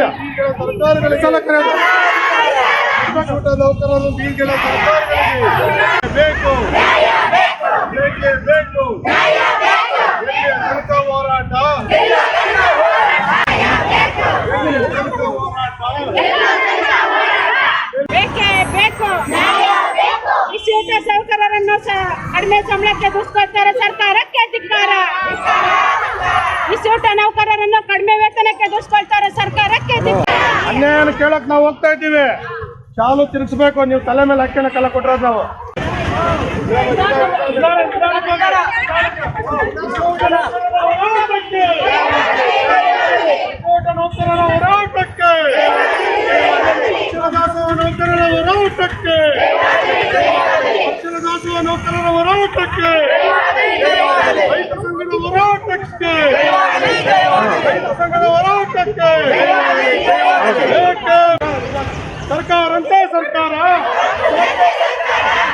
ಬಯಸ್ಕೊಂತೀಯ ಸರ್ಕಾರಗಳ ಸಲ ಕರೆಯೋದು ಊಟ ನೌಕರರು ಈಗಿನ ಸರ್ಕಾರಗಳಿಗೆ ಬೇಕು. ಬೇಕೇ ಬೇಕು. ಹೋರಾಟ? ಹೋರಾಟ ಬೇಕೇ ಬೇಕು ಸಹ ಕಡಿಮೆ ಸಂಬಳಕ್ಕೆ ದುಷ್ಕೊಳ್ತಾರೆ ಸರ್ಕಾರಕ್ಕೆ ಧಿಕ್ಕಾರ. ಬಿಸಿಯೂಟ ನೌಕರರನ್ನು ಕಡಿಮೆ ವೇತನಕ್ಕೆ ದುಷ್ಕೊಳ್ತಾರೆ ಸರ್ಕಾರಕ್ಕೆ ಅನ್ಯಾಯನ ಕೇಳಕ್ ನಾವು ಹೋಗ್ತಾ ಇದ್ದೀವಿ. ಶಾಲು ತಿರುಗಿಸ್ಬೇಕು ನೀವು ತಲೆ ಮೇಲೆ ಹಾಕ್ಯಣಕ್ಕೆಲ್ಲ ಕೊಟ್ಟಿರೋದು ನಾವು. ಹೋರಾಟಕ್ಕೆ ಹೋರಾಟಕ್ಕೆ ರೈತ ಸಂಘದ ಹೋರಾಟಕ್ಕೆ ರೈತ ಸಂಘದ ಹೋರಾಟಕ್ಕೆ. ಸರ್ಕಾರ ಅಂತ ಸರ್ಕಾರ.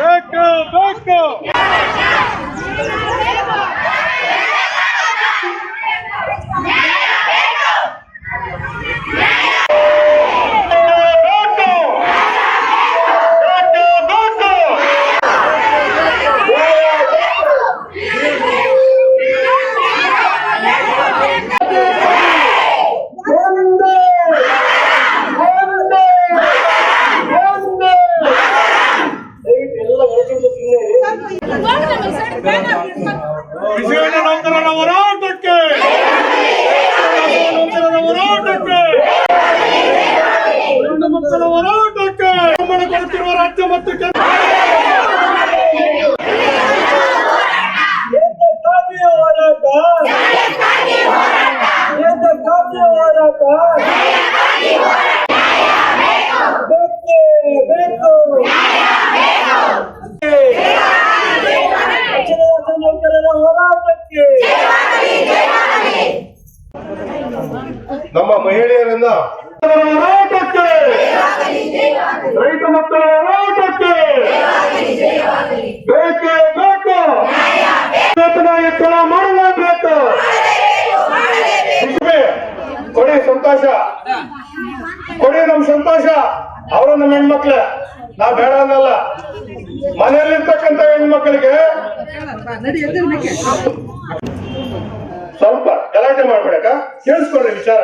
ಬೇಕು ಬೇಕು. ಬೇಕು, ಬೇಕು. ಒಂದೇ ಒಂದೇ ಒಂದೇ ಬಿಸಿಯೂಟ ನೌಕರರ ಹೋರಾಟಕ್ಕೆ ನೌಕರರ ಹೋರಾಟಕ್ಕೆ ಗಂಡು ಮಕ್ಕಳ ಹೋರಾಟಕ್ಕೆ ಸಂಬಳ ಕೊಡುತ್ತಿರುವ ರಾಜ್ಯ ಮತ್ತು ಕೇಂದ್ರ ಕಾವ್ಯ ಹೋರಾಟ ಎಂತ ಕಾವ್ಯ ಹೋರಾಟ ಬೇಕೇ ಬೇಕು ಅಕ್ಷರದಾಸ ನೌಕರರ ಹೋರಾಟಕ್ಕೆ ನಮ್ಮ ಮಹಿಳೆಯರನ್ನ ಹೋರಾಟಕ್ಕೆ ರೈತ ಮಕ್ಕಳ ಹೋರಾಟಕ್ಕೆ ಬೇಕೇ ಬೇಕು. ಹೆಚ್ಚಳ ಮಾಡಲೇಬೇಕು. ಕೊಡಿ ಸಂತೋಷ. ಕೊಡಿ ನಮ್ ಸಂತೋಷ. ಅವರು ನಮ್ಮ ಹೆಣ್ಮಕ್ಳ. ನಾ ಬೇಡ ಅನ್ನಲ್ಲ. ಮನೆಯಲ್ಲಿರ್ತಕ್ಕಂಥ ಹೆಣ್ಮಕ್ಳಿಗೆ ಸ್ವಲ್ಪ ಗಲಾಟೆ ಮಾಡ್ಬೇಡಕ್ಕ? ಕೇಳಿಸ್ಕೊಳ್ಳಿ ವಿಚಾರ.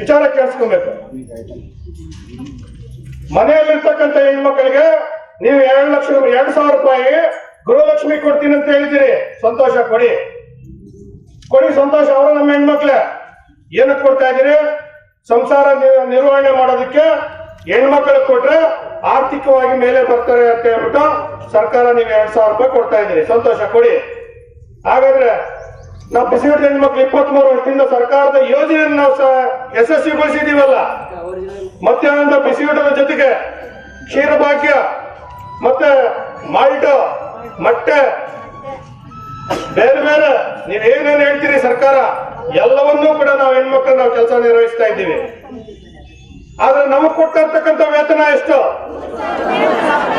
ವಿಚಾರ ಕೇಳಿಸ್ಕೊಬೇಕು. ಮನೆಯಲ್ಲಿರ್ತಕ್ಕಂಥ ಹೆಣ್ಮಕ್ಳಿಗೆ ನೀವು ಎರಡು ಲಕ್ಷ, ಎರಡು ಸಾವಿರ ರೂಪಾಯಿ ಗೃಹಲಕ್ಷ್ಮಿ ಕೊಡ್ತೀನಿ ಅಂತ ಹೇಳಿದಿರಿ ಸಂತೋಷ ಕೊಡಿ. ಕೊಡಿ ಸಂತೋಷ, ಅವರು ನಮ್ಮ ಹೆಣ್ಮಕ್ಳೆ. ಏನಕ್ಕೆ ಕೊಡ್ತಾ ಇದ್ದೀರಿ? ಸಂಸಾರ ನಿರ್ವಹಣೆ ಮಾಡೋದಕ್ಕೆ ಹೆಣ್ಮಕ್ಳಿಗೆ ಕೊಟ್ರೆ ಆರ್ಥಿಕವಾಗಿ ಮೇಲೆ ಬರ್ತಾರೆ ಅಂತ ಹೇಳ್ಬಿಟ್ಟು ಸರ್ಕಾರ ನೀವು ಎರಡ್ ಸಾವಿರ ರೂಪಾಯಿ ಕೊಡ್ತಾ ಇದ್ದೀರಿ. ಸಂತೋಷ ಕೊಡಿ. ಹಾಗಾದ್ರೆ ನಾವು ಬಿಸಿಯೂಟ ಹೆಣ್ಮಕ್ಳು ಇಪ್ಪತ್ತ್ ಮೂರು ವರ್ಷದಿಂದ ಸರ್ಕಾರದ ಯೋಜನೆಯನ್ನು ನಾವು ಯಶಸ್ವಿಗೊಳಿಸಿದೀವಲ್ಲ ಮಧ್ಯಾಹ್ನದ ಬಿಸಿಯೂಟದ ಜೊತೆಗೆ ಕ್ಷೀರಭಾಗ್ಯ, ಮತ್ತೆ ಮಾಲ್ಟ್, ಮೊಟ್ಟೆ, ಬೇರೆ ಬೇರೆ, ನೀವ್ ಏನೇನು ಹೇಳ್ತೀರಿ ಸರ್ಕಾರ, ಎಲ್ಲವನ್ನೂ ಕೂಡ ನಾವು ಹೆಣ್ಮಕ್ಳು ನಾವು ಕೆಲಸ ನಿರ್ವಹಿಸ್ತಾ ಇದ್ದೀವಿ. ಆದ್ರೆ ನಮಗ್ ಕೊಟ್ಟಿರ್ತಕ್ಕಂಥ ವೇತನ ಎಷ್ಟು?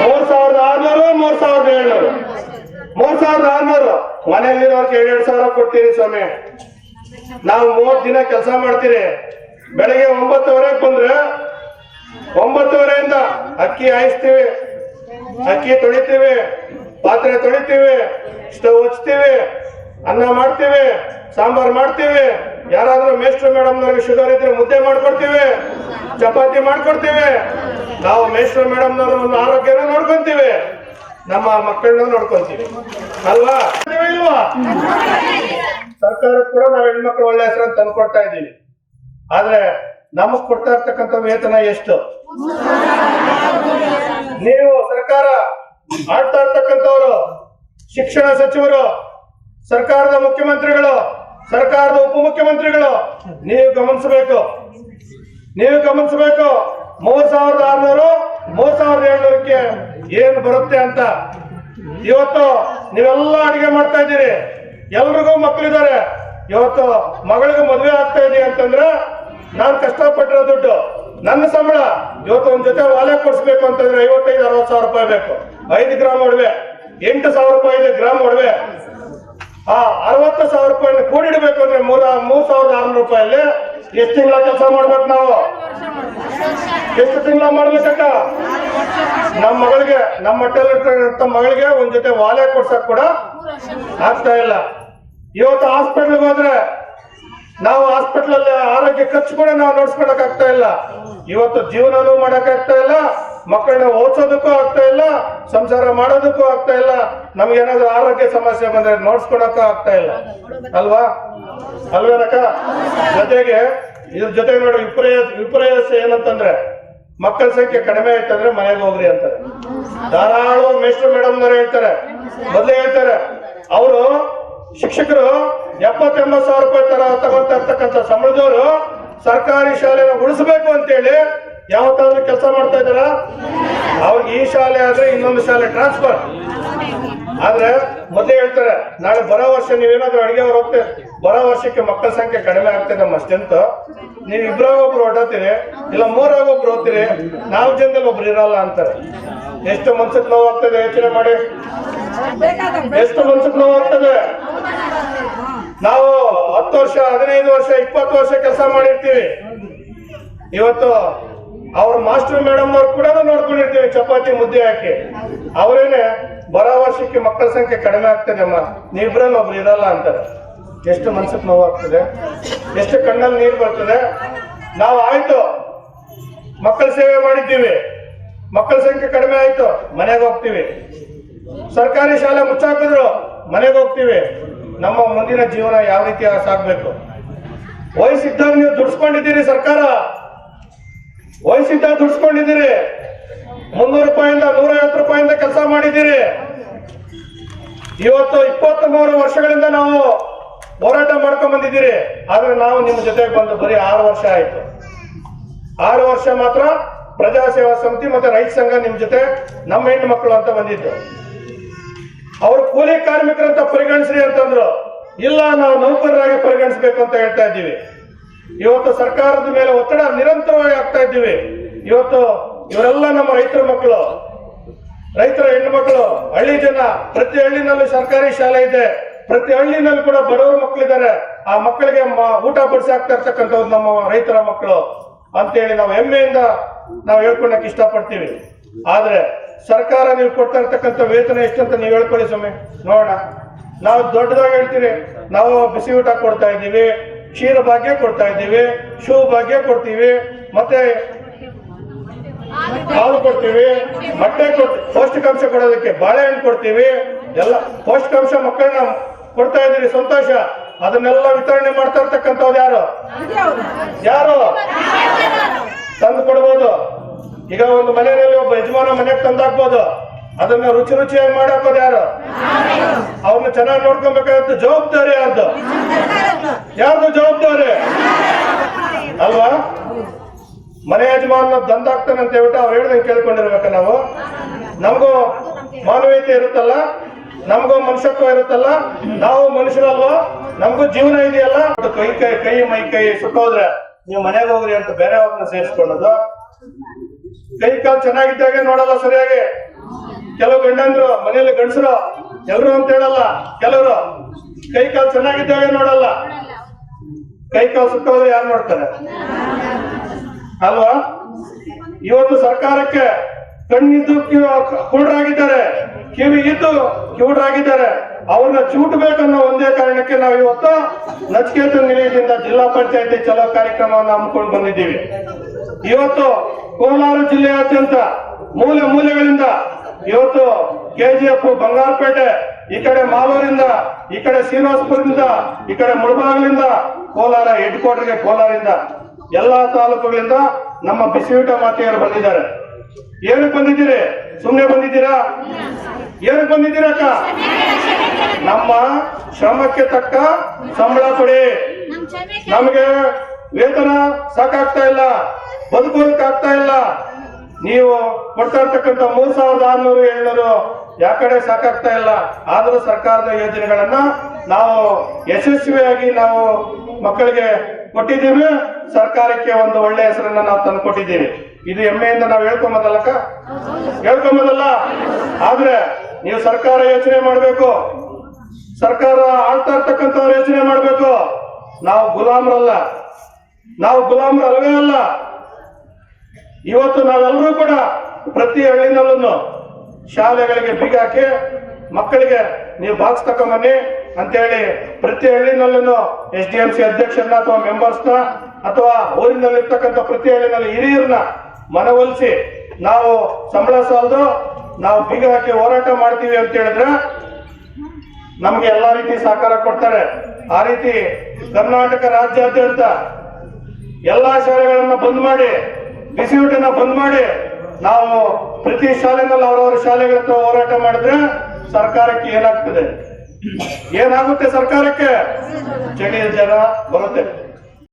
ಮೂರ್ ಸಾವಿರದ ಆರ್ನೂರು, ಮೂರ್ ಸಾವಿರದ ಏಳ್ನೂರು. ಮೂರ್ ಸಾವಿರದ ಆರ್ನೂರು. ಮನೆಯಲ್ಲಿರೋರ್ಗೆ ಎರಡ್ ಸಾವಿರ ಕೊಡ್ತೀರಿ ಸ್ವಾಮಿ. ನಾವು ಮೂವತ್ ದಿನ ಕೆಲಸ ಮಾಡ್ತೀರಿ. ಬೆಳಗ್ಗೆ ಒಂಬತ್ತುವರೆಗೆ ಬಂದ್ರೆ ಒಂಬತ್ತುವರೆಯಿಂದ ಅಕ್ಕಿ ಹಾಯಿಸ್ತೀವಿ, ಅಕ್ಕಿ ತೊಳಿತೀವಿ, ಪಾತ್ರೆ ತೊಳಿತೀವಿ, ಸ್ಟವ್ ಹಚ್ತೀವಿ, ಅನ್ನ ಮಾಡ್ತೀವಿ, ಸಾಂಬಾರ್ ಮಾಡ್ತೀವಿ, ಯಾರಾದ್ರೂ ಮೇಸ್ಟ್ರು ಮೇಡಮ್ನವ್ರಿಗೆ ಶುಗರ್ ಇದ್ರೆ ಮುದ್ದೆ ಮಾಡ್ಕೊಡ್ತೀವಿ, ಚಪಾತಿ ಮಾಡ್ಕೊಡ್ತೀವಿ. ನಾವು ಮೇಸ್ಟ್ರು ಮೇಡಮ್ನವ್ರ ಒಂದು ಆರೋಗ್ಯನ ನೋಡ್ಕೊಂತೀವಿ, ನಮ್ಮ ಮಕ್ಕಳನ್ನ ನೋಡ್ಕೊಂತೀವಿ. ಅಲ್ವಾ? ಇಲ್ವಾ ಸರ್ಕಾರ ಕೂಡ ನಾವು ಹೆಣ್ಮಕ್ಳು ಒಳ್ಳೆ ಹೆಸರನ್ನು ತಂದ್ಕೊಡ್ತಾ ಇದ್ದೀವಿ. ಆದ್ರೆ ನಮಗ್ ಕೊಡ್ತಾ ಇರ್ತಕ್ಕಂಥ ವೇತನ ಎಷ್ಟು? ನೀವು ಸರ್ಕಾರ ಆಡ್ತಾ ಇರ್ತಕ್ಕಂಥವ್ರು, ಶಿಕ್ಷಣ ಸಚಿವರು, ಸರ್ಕಾರದ ಮುಖ್ಯಮಂತ್ರಿಗಳು, ಸರ್ಕಾರದ ಉಪಮುಖ್ಯಮಂತ್ರಿಗಳು, ನೀವು ಗಮನಿಸಬೇಕು. ನೀವು ಗಮನಿಸಬೇಕು. ಮೂರ್ ಸಾವಿರದ ಆರ್ನೂರು, ಮೂರ್ ಸಾವಿರದ ಏಳ್ನೂರಕ್ಕೆ ಏನ್ ಬರುತ್ತೆ ಅಂತ. ಇವತ್ತು ನೀವೆಲ್ಲ ಅಡಿಗೆ ಮಾಡ್ತಾ ಇದ್ದೀರಿ. ಎಲ್ರಿಗೂ ಮಕ್ಕಳಿದ್ದಾರೆ ಇವತ್ತು ಮಗಳಿಗೆ ಮದುವೆ ಆಗ್ತಾ ಇದೆ ಅಂತಂದ್ರೆ ನಾನ್ ಕಷ್ಟಪಟ್ಟಿರೋ ದುಡ್ಡು, ನನ್ನ ಸಂಬಳ, ಇವತ್ತು ಒಂದ್ ಜೊತೆ ವಾಲೆ ಕೊಡಿಸ್ಬೇಕು ಅಂತಂದ್ರೆ ಐವತ್ತೈದು, ಅರವತ್ತು ಸಾವಿರ ರೂಪಾಯಿ ಬೇಕು. ಐದು ಗ್ರಾಮ್ ಒಡವೆ, ಎಂಟು ಸಾವಿರ ರೂಪಾಯಿ ಇದೆ ಗ್ರಾಮ್ ಒಡವೆ. ಆ ಅರವತ್ತು ಸಾವಿರ ರೂಪಾಯಿ ಕೂಡಿಡ್ಬೇಕು ಅಂದ್ರೆ ಮೂರ ಮೂರ್ ಸಾವಿರದ ಆರ್ನೂರು ರೂಪಾಯಲ್ಲಿ ಎಷ್ಟು ತಿಂಗಳ ಕೆಲಸ ಮಾಡ್ಬೇಕು ನಾವು? ಎಷ್ಟು ತಿಂಗಳ ಮಾಡ್ಬೇಕಕ್ಕ ನಮ್ಮ ಮಗಳಿಗೆ ನಮ್ಮ ಮಟ್ಟಲ್ಲಿರ್ತಕ್ಕಂಥ ಮಗಳಿಗೆ ಒಂದ್ ಜೊತೆ ವಾಲೆ ಕೊಡ್ಸಕ್ ಕೂಡ ಆಗ್ತಾ ಇಲ್ಲ. ಇವತ್ತು ಹಾಸ್ಪಿಟ್ಲ್ಗೆ ಹೋದ್ರೆ ನಾವು ಹಾಸ್ಪಿಟಲ್ ಅಲ್ಲಿ ಆರೋಗ್ಯ ಖರ್ಚು ಕೂಡ ನಾವು ನೋಡ್ಸ್ಕೊಳಕ್ ಆಗ್ತಾ ಇಲ್ಲ. ಇವತ್ತು ಜೀವನನೂ ಮಾಡಕ್ ಆಗ್ತಾ ಇಲ್ಲ. ಮಕ್ಕಳನ್ನ ಓದ್ಸೋದಕ್ಕೂ ಆಗ್ತಾ ಇಲ್ಲ. ಸಂಸಾರ ಮಾಡೋದಕ್ಕೂ ಆಗ್ತಾ ಇಲ್ಲ. ನಮ್ಗೇನಾದ್ರು ಆರೋಗ್ಯ ಸಮಸ್ಯೆ ಬಂದ್ರೆ ನೋಡ್ಸ್ಕೊಳಕ್ಕೂ ಆಗ್ತಾ ಇಲ್ಲ. ಅಲ್ವಾ? ಅಲ್ವೇನಕ್ಕ ಜೊತೆಗೆ ಇದ್ರ ಜೊತೆಗೆ ನೋಡಿ, ವಿಪರ್ಯ, ವಿಪರ್ಯಾಸ ಏನಂತಂದ್ರೆ ಮಕ್ಕಳ ಸಂಖ್ಯೆ ಕಡಿಮೆ ಆಯ್ತಂದ್ರೆ ಮನೆಗೆ ಹೋಗ್ರಿ ಅಂತಾರೆ. ಧಾರಾಳು ಮೇಸ್ಟರ್ ಮೇಡಮ್ ಹೇಳ್ತಾರೆ. ಮೊದಲೇ ಹೇಳ್ತಾರೆ. ಅವರು ಶಿಕ್ಷಕರು ಎಪ್ಪತ್ತೆಂಬತ್ತು ಸಾವಿರ ರೂಪಾಯಿ ತರ ತಗೊಂತ ಇರ್ತಕ್ಕಂಥ ಸಂಬಳದವರು ಸರ್ಕಾರಿ ಶಾಲೆನ ಉಳಿಸ್ಬೇಕು ಅಂತೇಳಿ ಯಾವತ್ತಾದ್ರೂ ಕೆಲಸ ಮಾಡ್ತಾ ಇದಾರ ಅವ್ರಿಗೆ ಈ ಶಾಲೆ ಆದ್ರೆ ಇನ್ನೊಂದು ಶಾಲೆ ಟ್ರಾನ್ಸ್ಫರ್ ಆದ್ರೆ ಮೊದಲೇ ಹೇಳ್ತಾರೆ ನಾಳೆ ಬರೋ ವರ್ಷ ನೀವೇನಾದ್ರೂ ಅಡಿಗೆ ಅವ್ರು ಹೋಗ್ತೀರಿ ಬರೋ ವರ್ಷಕ್ಕೆ ಮಕ್ಕಳ ಸಂಖ್ಯೆ ಕಡಿಮೆ ಆಗ್ತದೆ ನಮ್ಮ ಸ್ಟ್ರೆಂತ್ ನೀವು ಇಬ್ಬರಾಗ ಒಬ್ರು ಹೊಟ್ಟತೀರಿ ಇಲ್ಲ ಮೂರಾಗ ಒಬ್ರು ಹೋಗ್ತೀರಿ ನಾವು ಜನದಲ್ಲಿ ಒಬ್ರು ಇರಲ್ಲ ಅಂತಾರೆ. ಎಷ್ಟು ಮನ್ಸಕ್ ನೋವಾಗ್ತದೆ ಯೋಚನೆ ಮಾಡಿ. ಎಷ್ಟು ಮನ್ಸಕ್ ನೋವು ಆಗ್ತದೆ ನಾವು ಹತ್ತು ವರ್ಷ, ಹದಿನೈದು ವರ್ಷ, ಇಪ್ಪತ್ತು ವರ್ಷ ಕೆಲಸ ಮಾಡಿರ್ತೀವಿ. ಇವತ್ತು ಅವ್ರ ಮಾಸ್ಟರ್ ಮೇಡಮ್ ಅವ್ರು ಕೂಡ ನೋಡ್ಕೊಂಡಿರ್ತೀವಿ, ಚಪಾತಿ ಮುದ್ದೆ ಹಾಕಿ. ಅವರೇನೆ ಬರೋ ವರ್ಷಕ್ಕೆ ಮಕ್ಕಳ ಸಂಖ್ಯೆ ಕಡಿಮೆ ಆಗ್ತದೆ ಅಮ್ಮ. ನೀವಿಬ್ರಲ್ಲಿ ಒಬ್ರು ಇರಲ್ಲ ಅಂತಾರೆ. ಎಷ್ಟು ಮನ್ಸಕ್ ನೋವು ಆಗ್ತದೆ ಎಷ್ಟು ಕಣ್ಣಲ್ಲಿ ನೀರು ಬರ್ತದೆ? ನಾವು ಆಯ್ತು. ಮಕ್ಕಳ ಸೇವೆ ಮಾಡಿದ್ದೀವಿ. ಮಕ್ಕಳ ಸಂಖ್ಯೆ ಕಡಿಮೆ ಆಯ್ತು. ಮನೆಗೆ ಹೋಗ್ತೀವಿ. ಸರ್ಕಾರಿ ಶಾಲೆ ಮುಚ್ಚಾಕಿದ್ರು ಮನೆಗೆ ಹೋಗ್ತೀವಿ. ನಮ್ಮ ಮುಂದಿನ ಜೀವನ ಯಾವ ರೀತಿ ಸಾಗಬೇಕು ವಯಸ್ಸಿದ್ದಾಗ ನೀವು ದುಡ್ಸ್ಕೊಂಡಿದ್ದೀರಿ ಸರ್ಕಾರ? ವಯಸ್ಸಿದ್ದಾಗ ದುಡ್ಸ್ಕೊಂಡಿದ್ದೀರಿ? ಮುನ್ನೂರು ರೂಪಾಯಿಂದ ನೂರ ಐವತ್ತು ರೂಪಾಯಿಂದ ಕೆಲಸ ಮಾಡಿದ್ದೀರಿ? ಇವತ್ತು ಇಪ್ಪತ್ತ್ ಮೂರು ವರ್ಷಗಳಿಂದ ನಾವು ಹೋರಾಟ ಮಾಡ್ಕೊಂಡ್ ಬಂದಿದ್ದೀರಿ. ಆದ್ರೆ ನಾವು ನಿಮ್ಮ ಜೊತೆಗೆ ಬಂದು ಬರೀ ಆರು ವರ್ಷ ಆಯ್ತು. ಆರು ವರ್ಷ ಮಾತ್ರ ಪ್ರಜಾ ಸೇವಾ ಸಮಿತಿ ಮತ್ತೆ ರೈತ ಸಂಘ ನಿಮ್ ಜೊತೆ ನಮ್ಮ ಹೆಣ್ಣು ಮಕ್ಕಳು ಅಂತ ಬಂದಿದ್ದು. ಅವರು ಕೂಲಿ ಕಾರ್ಮಿಕರಂತ ಪರಿಗಣಿಸ್ರಿ ಅಂತಂದ್ರು. ಇಲ್ಲ, ನಾವು ನೌಕರರಾಗಿ ಪರಿಗಣಿಸ್ಬೇಕು ಅಂತ ಹೇಳ್ತಾ ಇದ್ದೀವಿ. ಇವತ್ತು ಸರ್ಕಾರದ ಮೇಲೆ ಒತ್ತಡ ನಿರಂತರವಾಗಿ ಆಗ್ತಾ ಇದ್ದೀವಿ. ಇವತ್ತು ಇವರೆಲ್ಲ ನಮ್ಮ ರೈತರ ಮಕ್ಕಳು, ರೈತರ ಹೆಣ್ಣು ಮಕ್ಕಳು ಹಳ್ಳಿ ಜನ, ಪ್ರತಿ ಹಳ್ಳಿನಲ್ಲಿ ಸರ್ಕಾರಿ ಶಾಲೆ ಇದೆ. ಪ್ರತಿ ಹಳ್ಳಿನಲ್ಲಿ ಕೂಡ ಬಡವರ ಮಕ್ಕಳಿದ್ದಾರೆ. ಆ ಮಕ್ಕಳಿಗೆ ಊಟ ಬಡಿಸಿ ಆಗ್ತಾ ಇರ್ತಕ್ಕಂಥವ್ರು ನಮ್ಮ ರೈತರ ಮಕ್ಕಳು. ಅಂತೇಳಿ ನಾವು ಹೆಮ್ಮೆಯಿಂದ ನಾವು ಹೇಳ್ಕೊಳಕ್ ಇಷ್ಟಪಡ್ತೀವಿ. ಆದ್ರೆ ಸರ್ಕಾರ ನೀವು ಕೊಡ್ತಾ ಇರ್ತಕ್ಕಂಥ ವೇತನ ಎಷ್ಟಂತ ನೀವು ಹೇಳ್ಕೊಳ್ಳಿ ಸ್ವಾಮಿ. ನೋಡೋಣ. ನಾವು ದೊಡ್ಡದಾಗಿ ಹೇಳ್ತೀವಿ. ನಾವು ಬಿಸಿ ಊಟ ಕೊಡ್ತಾ ಇದ್ದೀವಿ. ಕ್ಷೀರ ಭಾಗ್ಯ ಕೊಡ್ತಾ ಇದ್ದೀವಿ. ಶೂ ಭಾಗ್ಯ ಕೊಡ್ತೀವಿ. ಮತ್ತೆ ಹಾಲು ಕೊಡ್ತೀವಿ. ಬಟ್ಟೆ ಕೊಡ್ತೀವಿ. ಪೌಷ್ಟಿಕಾಂಶ ಕೊಡೋದಕ್ಕೆ ಬಾಳೆಹಣ್ಣು ಕೊಡ್ತೀವಿ. ಎಲ್ಲ ಪೌಷ್ಟಿಕಾಂಶ ಮಕ್ಕಳನ್ನ ಕೊಡ್ತಾ ಇದ್ದೀರಿ. ಸಂತೋಷ. ಅದನ್ನೆಲ್ಲ ವಿತರಣೆ ಮಾಡ್ತಾ ಇರ್ತಕ್ಕಂಥವ್ರು ಯಾರು? ಯಾರು? ತಂದು ಕೊಡ್ಬೋದು. ಈಗ ಒಂದು ಮನೆಯಲ್ಲಿ ಒಬ್ಬ ಯಜಮಾನ ಮನೆಗೆ ತಂದಾಕ್ಬೋದು. ಅದನ್ನ ರುಚಿ ರುಚಿಯಾಗಿ ಮಾಡಾಕೋದು ಯಾರು? ಅವ್ರನ್ನ ಚೆನ್ನಾಗಿ ನೋಡ್ಕೊಬೇಕಾಗತ್ತೆ. ಜವಾಬ್ದಾರಿ ಯಾರ್ದು? ಯಾರ್ದು ಜವಾಬ್ದಾರಿ? ಅಲ್ವಾ? ಮನೆ ಯಜಮಾನ ದಂದಾಗ್ತಾನೆ ಅಂತ ಹೇಳ್ಬಿಟ್ಟು ಅವ್ರು ಹೇಳ್ದಂಗೆ ಕೇಳ್ಕೊಂಡಿರ್ಬೇಕ ನಾವು. ನಮಗೂ ಮಾನವೀಯತೆ ಇರುತ್ತಲ್ಲ, ನಮಗೂ ಮನುಷ್ಯತ್ವ ಇರುತ್ತಲ್ಲ, ನಾವು ಮನುಷ್ಯರಲ್ವಾ? ನಮಗೂ ಜೀವನ ಇದೆಯಲ್ಲ? ಕೈ ಕೈ ಕೈ, ಮೈ, ಕೈ ಸುಟ್ಟೋದ್ರೆ ನೀವು ಮನೆಗೆ ಹೋಗ್ರಿ ಅಂತ ಬೇರೆ ಅವ್ರನ್ನ ಸೇರಿಸ್ಕೊಳ್ಳೋದು. ಕೈ ಕಾಲು ಚೆನ್ನಾಗಿದ್ದಾಗೆ ನೋಡಲ್ಲ ಸರಿಯಾಗಿ. ಕೆಲವು ಗಂಡಂದ್ರು, ಮನೆಯಲ್ಲಿ ಗಂಡಸರು ಎಲ್ಲರೂ ಅಂತ ಹೇಳಲ್ಲ, ಕೆಲವರು ಕೈ ಕಾಲು ಚೆನ್ನಾಗಿದ್ದಾಗೆ ನೋಡಲ್ಲ. ಕೈ ಕಾಲು ಸುಟ್ಟೋದ್ರೆ ಯಾರು ನೋಡ್ತಾರೆ? ಅಲ್ವಾ? ಇವತ್ತು ಸರ್ಕಾರಕ್ಕೆ ಕಣ್ಣಿದ್ದು ಕುರುಡರಾಗಿದ್ದಾರೆ. ಕಿವಿ ಇದ್ದು ಕಿವುಡರಾಗಿದ್ದಾರೆ ಅವ್ರನ್ನ ಚೂಟಬೇಕನ್ನೋ ಒಂದೇ ಕಾರಣಕ್ಕೆ ನಾವು ಇವತ್ತು ನಚಿಕೇತ ನಿಲಯದಿಂದ ಜಿಲ್ಲಾ ಪಂಚಾಯತಿ ಚಲೋ ಕಾರ್ಯಕ್ರಮವನ್ನು ಹಮ್ಮಿಕೊಂಡು ಬಂದಿದ್ದೀವಿ. ಇವತ್ತು ಕೋಲಾರ ಜಿಲ್ಲೆಯಾದ್ಯಂತ ಮೂಲೆ ಮೂಲೆಗಳಿಂದ ಇವತ್ತು ಕೆಜಿಎಫ್ ಬಂಗಾರಪೇಟೆ, ಈ ಕಡೆ ಮಾಲೂರಿಂದ, ಈ ಕಡೆ ಶ್ರೀನಿವಾಸಪುರದಿಂದ, ಈ ಕಡೆ ಮುಳಬಾಗಲಿಂದ ಕೋಲಾರ ಹೆಡ್ ಕ್ವಾರ್ಟರ್ಗೆ ಕೋಲಾರಿಂದ ಎಲ್ಲಾ ತಾಲೂಕುಗಳಿಂದ ನಮ್ಮ ಬಿಸಿಯೂಟ ಮಾತೆಯರು ಬಂದಿದ್ದಾರೆ. ಏನು ಬಂದಿದ್ದೀರಿ? ಸುಮ್ಮನೆ ಬಂದಿದ್ದೀರಾ? ಏನು ಬಂದಿದ್ದೀರಾ ನಮ್ಮ ಶ್ರಮಕ್ಕೆ ತಕ್ಕ ಸಂಬಳ ಕೊಡಿ. ನಮಗೆ ವೇತನ ಸಾಕಾಗ್ತಾ ಇಲ್ಲ. ಬದುಕೋದಕ್ಕೆ ಇಲ್ಲ. ನೀವು ಕೊಡ್ತಾ ಇರ್ತಕ್ಕಂಥ ಮೂರ್ ಸಾವಿರದ ಆರ್ನೂರು, ಏಳ್ನೂರು ಯಾ ಕಡೆ ಸಾಕಾಗ್ತಾ ಇಲ್ಲ. ಆದರೂ ಸರ್ಕಾರದ ಯೋಜನೆಗಳನ್ನ ನಾವು ಯಶಸ್ವಿಯಾಗಿ ನಾವು ಮಕ್ಕಳಿಗೆ ಕೊಟ್ಟಿದ್ದೀವಿ. ಸರ್ಕಾರಕ್ಕೆ ಒಂದು ಒಳ್ಳೆ ಹೆಸರನ್ನ ನಾವು ತಂದು ಕೊಟ್ಟಿದ್ದೀವಿ. ಇದು ಹೆಮ್ಮೆಯಿಂದ ನಾವು ಹೇಳ್ಕೊಂಬೋದಲ್ಲಕ್ಕ? ಹೇಳ್ಕೊಂಬೋದಲ್ಲ? ಆದ್ರೆ ನೀವು ಸರ್ಕಾರ ಯೋಚನೆ ಮಾಡಬೇಕು. ಸರ್ಕಾರ ಆಳ್ತಾ ಇರ್ತಕ್ಕಂಥವ್ರು ಯೋಚನೆ ಮಾಡಬೇಕು. ನಾವು ಗುಲಾಮರಲ್ಲ. ನಾವು ಗುಲಾಮರು ಅಲ್ವೇ ಅಲ್ಲ. ಇವತ್ತು ನಾವೆಲ್ಲರೂ ಕೂಡ ಪ್ರತಿ ಹಳ್ಳಿನಲ್ಲೂ ಶಾಲೆಗಳಿಗೆ ಬೀಗ ಹಾಕಿ ಮಕ್ಕಳಿಗೆ ನೀವು ಬಾಕ್ಸ್ ತಕೊಂಬನ್ನಿ ಅಂತೇಳಿ ಪ್ರತಿ ಹಳ್ಳಿನಲ್ಲೂ ಎಸ್ ಡಿ ಎಂ ಸಿ ಅಧ್ಯಕ್ಷರನ್ನ ಅಥವಾ ಮೆಂಬರ್ಸ್ನ ಅಥವಾ ಊರಿನಲ್ಲಿರ್ತಕ್ಕಂಥ ಪ್ರತಿ ಹಳ್ಳಿನಲ್ಲಿ ಹಿರಿಯರನ್ನ ಮನವೊಲಿಸಿ ನಾವು ಸಂಬಳ ಸಾಲದು, ನಾವು ಬೀಗ ಹಾಕಿ ಹೋರಾಟ ಮಾಡ್ತೀವಿ ಅಂತ ಹೇಳಿದ್ರೆ ನಮ್ಗೆ ಎಲ್ಲಾ ರೀತಿ ಸಹಕಾರ ಕೊಡ್ತಾರೆ. ಆ ರೀತಿ ಕರ್ನಾಟಕ ರಾಜ್ಯಾದ್ಯಂತ ಎಲ್ಲಾ ಶಾಲೆಗಳನ್ನ ಬಂದ್ ಮಾಡಿ ಬಿಸಿಯೂಟನ ಬಂದ್ ಮಾಡಿ ನಾವು ಪ್ರತಿ ಶಾಲೆನಲ್ಲಿ ಅವರವರ ಶಾಲೆಗಳ ಹೋರಾಟ ಮಾಡಿದ್ರೆ ಸರ್ಕಾರಕ್ಕೆ ಏನಾಗ್ತದೆ? ಏನಾಗುತ್ತೆ ಸರ್ಕಾರಕ್ಕೆ? ಚಳಿಯ ಜನ ಬರುತ್ತೆ.